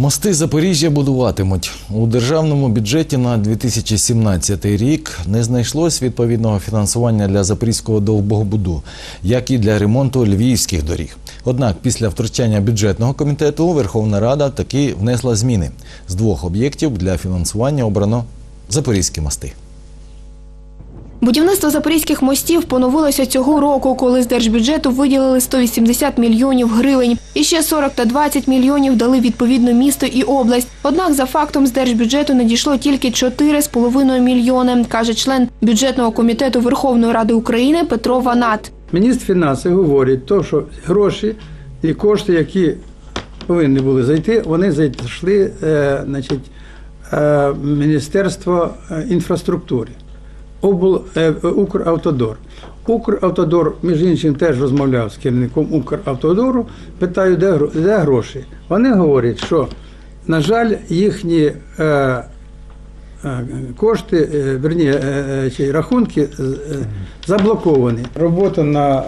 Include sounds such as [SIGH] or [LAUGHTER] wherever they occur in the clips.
Мости Запоріжжя будуватимуть у державному бюджеті на 2017 рік. Не знайшлось відповідного фінансування для запорізького довбогобуду, як і для ремонту львівських доріг. Однак, після втручання бюджетного комітету Верховна Рада таки внесла зміни. З двох об'єктів для фінансування обрано запорізькі мости. Будівництво запорізьких мостів поновилося цього року, коли з держбюджету виділили 180 мільйонів гривень. І ще 40 та 20 мільйонів дали відповідно місто і область. Однак за фактом з держбюджету надійшло тільки 4,5 мільйони, каже член бюджетного комітету Верховної Ради України Петро Ванат. Міністр фінансів говорить, то, що гроші і кошти, які повинні були зайти, вони зайшли е, значить, е, Міністерство е, інфраструктури, обл, е, Укравтодор. Укравтодор, між іншим, теж розмовляв з керівником Укравтодору, питаю, де, де гроші. Вони говорять, що, на жаль, їхні. Е, Е, Кошти, е, верні, чи рахунки заблоковані. Робота на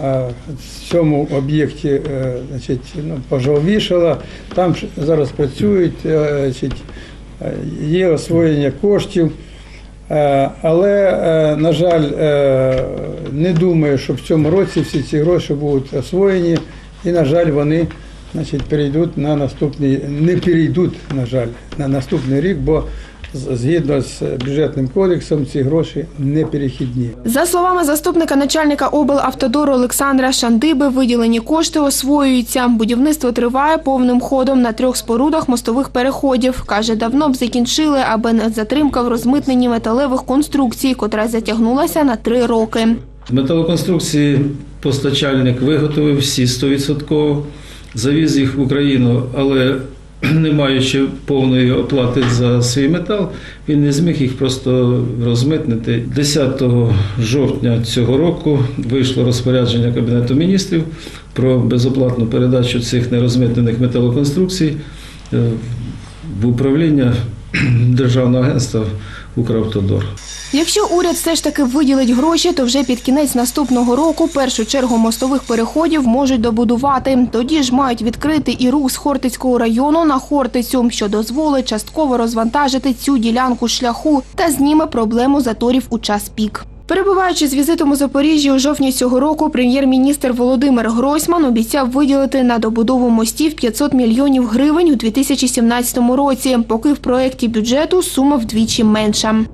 цьому об'єкті значить, ну, пожовішала. Там зараз працюють, значить, є освоєння коштів. Е, Але, е, на жаль, е, не думаю, що в цьому році всі ці гроші будуть освоєні, і, на жаль, вони значить, перейдуть на наступний, не перейдуть, на жаль, на наступний рік, бо згідно з бюджетним кодексом ці гроші не перехідні. За словами заступника начальника облавтодору Олександра Шандиби, виділені кошти освоюються. Будівництво триває повним ходом на трьох спорудах мостових переходів. Каже, давно б закінчили, аби не затримка в розмитненні металевих конструкцій, котра затягнулася на три роки. Металоконструкції постачальник виготовив всі 100%, завіз їх в Україну, але [CLEARS THROAT] не маючи повної оплати за свій метал, він не зміг їх просто розмитнити. 10 жовтня цього року вийшло розпорядження Кабінету міністрів про безоплатну передачу цих нерозмитнених металоконструкцій е, в управління [CLEARS THROAT] Державного агентства Укравтодор. Якщо уряд все ж таки виділить гроші, то вже під кінець наступного року першу чергу мостових переходів можуть добудувати. Тоді ж мають відкрити і рух з Хортицького району на Хортицю, що дозволить частково розвантажити цю ділянку шляху та зніме проблему заторів у час пік. Перебуваючи з візитом у Запоріжжі у жовтні цього року, прем'єр-міністр Володимир Гройсман обіцяв виділити на добудову мостів 500 мільйонів гривень у 2017 році, поки в проєкті бюджету сума вдвічі менша.